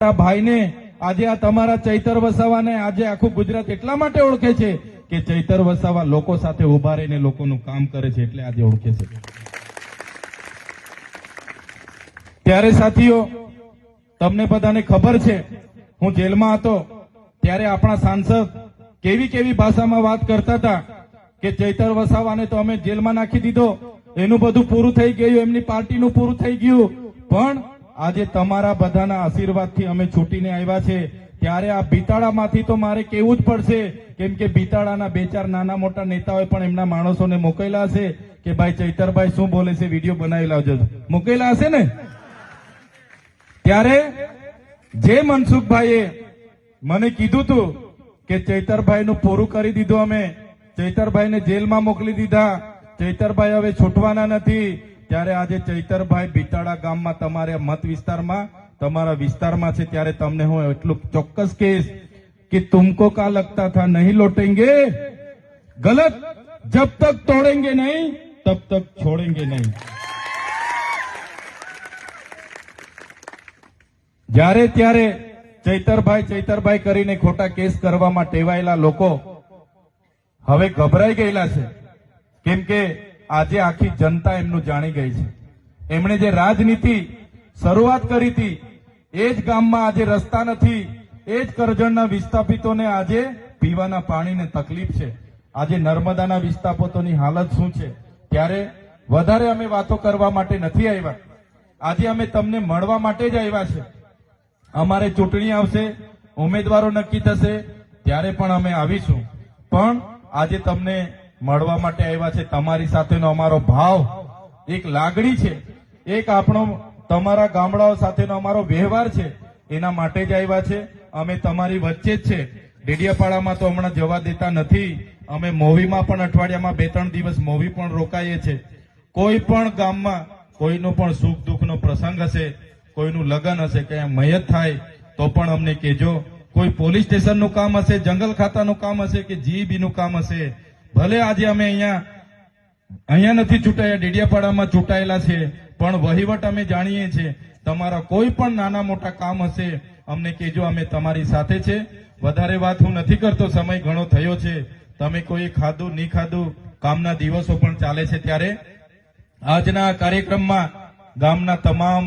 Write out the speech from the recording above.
આ ભાઈને આજે આ તમારા ચૈતર વસાવાને આજે આખું ગુજરાત એટલા માટે ઓળખે છે કે ચૈતર વસાવા લોકો સાથે ઊભા રહીને લોકોનું કામ કરે છે એટલે આજે ઓળખે છે. ત્યારે સાથીઓ, તમને બધાને ખબર છે, હું જેલમાં હતો, ત્યારે આપણા સાંસદ કેવી કેવી ભાષામાં વાત કરતા હતા કે ચૈતર વસાવાને તો અમે જેલમાં નાખી દીધો, એનું બધું પૂરું થઈ ગયું, એમની પાર્ટીનું પૂરું થઈ ગયું, પણ આજે તમારા બધાના આશીર્વાદથી અમે છૂટીને આવ્યા છે. ત્યારે આ બિતાડામાંથી તો મારે કેવું જ પડશે કેમ કે બિતાડાના બે ચાર નાના મોટા નેતાઓએ પણ એમના માણસોને મોકલેલા હશે કે ભાઈ ચૈતરભાઈ શું બોલે છે, વીડિયો બનાવી લાવજો. મોકલેલા હશે ને? ત્યારે જે મનસુખભાઈએ મને કીધું તું કે ચૈતરભાઈનું પૂરું કરી દીધું અમે, ચૈતરભાઈને જેલમાં મોકલી દીધા, ચૈતરભાઈ હવે છૂટવાના નથી ત્યારે આજે ચૈતરભાઈ બિતાડા ગામમાં તમારે મત વિસ્તારમાં, તમારા વિસ્તારમાં છે, ત્યારે તમને હું એટલું ચોક્કસ કહીશ કે તુમકો કા લગતા થા, નહીં લોટેંગે? ગલત? જબ તક તોડેંગે નહીં, તબ તક છોડેંગે નહીં. જ્યારે ત્યારે ચૈતરભાઈ ચૈતરભાઈ કરીને ખોટા કેસ કરવામાં ટેવાયેલા લોકો હવે ગભરાઈ ગયેલા છે. કેમ કે આજે આખી જનતા એમનું જાણી ગઈ છે. એમણે જે રાજનીતિ શરૂઆત કરી હતી, એ જ ગામમાં આજે રસ્તા નથી, એ જ કરજણના વિસ્થાપિતોને આજે પીવાના પાણીને તકલીફ છે. આજે નર્મદાના વિસ્થાપિતોની હાલત શું છે? ત્યારે વધારે અમે વાતો કરવા માટે નથી આવ્યા. આજે અમે તમને મળવા માટે જ આવ્યા છે. અમારે ચૂંટણી આવશે, ઉમેદવારો નક્કી થશે, ત્યારે પણ અમે આવીશું. પણ આજે તમને મળવા માટે આવ્યા છે. તમારી સાથેનો અમારો ભાવ એક લાગણી છે. એક આપણો, તમારા ગામડાઓ સાથેનો અમારો વ્યવહાર છે. એના માટે જ આવ્યા છે. અમે તમારી વચ્ચે જ છે. ડેડિયાપાડામાં તો હમણાં જવા દેતા નથી. અમે મોવીમાં પણ અઠવાડિયામાં બે ત્રણ દિવસ મોવી પણ રોકાઈએ છીએ કોઈ પણ ગામમાં કોઈનો પણ સુખ દુઃખનો પ્રસંગ હશે, કોઈનું લગ્ન હશે ક્યાં મયત થાય, તો પણ અમને કહેજો. કોઈ પોલીસ સ્ટેશનનું કામ હશે, જંગલ ખાતાનું કામ હશે, કે જીઈબીનું કામ હશે ભલે આજે અમે અહીંયા અહીંયા નથી ચૂંટાયા, ડેડિયાપાડામાં ચૂંટાયેલા છે, પણ વહીવટ અમે જાણીએ છીએ. તમારા કોઈ પણ નાના મોટા કામ હશે, અમને કહેજો, અમે તમારી સાથે છે. વધારે વાત હું નથી કરતો, સમય ઘણો થયો છે. તમે કોઈ ખાધું, નહીં ખાધું, કામના દિવસો પણ ચાલે છે ત્યારે. આજના કાર્યક્રમમાં ગામના તમામ